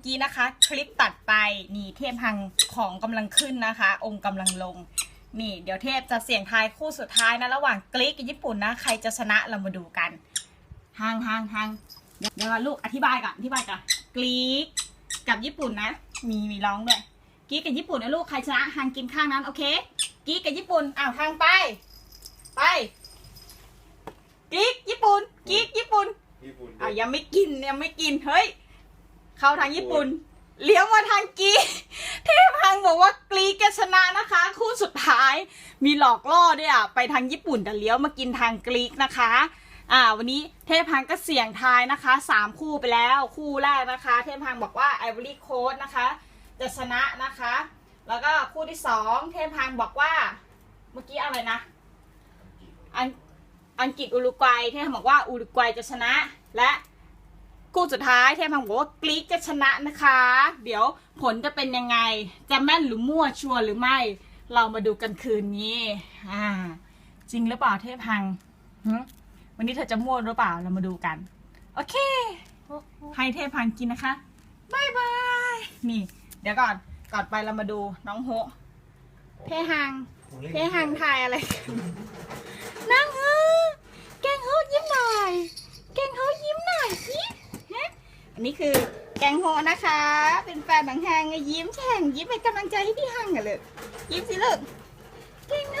อกี้นะคะ คลิปตัดไปนี่เทพหังของกำลังขึ้นนะคะ องค์กำลังลง นี่ เดี๋ยวเทพจะเสี่ยงทายคู่สุดท้ายนะระหว่างกรีกกับญี่ปุ่นนะใครจะชนะเรามาดูกันห่างห่างห่างเดี๋ยวเดี๋ยวลูกอธิบายก่อนอธิบายก่อนกรีกกับญี่ปุ่นนะ มีมีร้องด้วยกรีกกับญี่ปุ่นนะลูกใครชนะห่างกินข้างนั้นโอเคกรีกกับญี่ปุ่นอ้าวทางไป ไปกรีกญี่ปุ่นกรีกญี่ปุ่นญี่ปุ่นอะยังไม่กินยังไม่กินเฮ้ย เข้าทางญี่ปุ่น เลี้ยวมาทางกีเทพพังบอกว่ากรีกชนะนะคะ คู่สุดท้ายมีหลอกล่อด้วยอะไปทางญี่ปุ่นแต่เลี้ยวมากินทางกรีกนะคะอ่าวันนี้เทพพังก็เสี่ยงทายนะคะสามคู่ไปแล้วคู่แรกนะคะ เทพพังบอกว่าไอวอรี่โคสนะคะจะชนะนะคะ แล้วก็คู่ที่สองเทพพังบอกว่า เมื่อกี้อะไรนะอังอังกฤษอุรุกวัยเทพพังบอกว่าอุรุกวัยจะชนะ และ คู่สุดท้ายเทพพังบอกว่ากรีกจะชนะนะคะ เดี๋ยวผลจะเป็นยังไง จะแม่นหรือมั่วชัวร์หรือไม่ เรามาดูกันคืนนี้อ่าจริงหรือเปล่าเทพพังวันนี้เธอจะมั่วหรือเปล่าเรามาดูกัน โอเค ให้เทพพังกินนะคะบายบายนี่ เดี๋ยวก่อนก่อนไปเรามาดูน้องโฮเทหังเทหังทายอะไรนั่งเนี่คือแกงโฮนะคะ เป็นแฟนบางแหงยิ้มแฉ่งยิ้มเป็นกำลังใจให้พี่ฮังกันเลย ยิ้มสิลูกแกงโฮ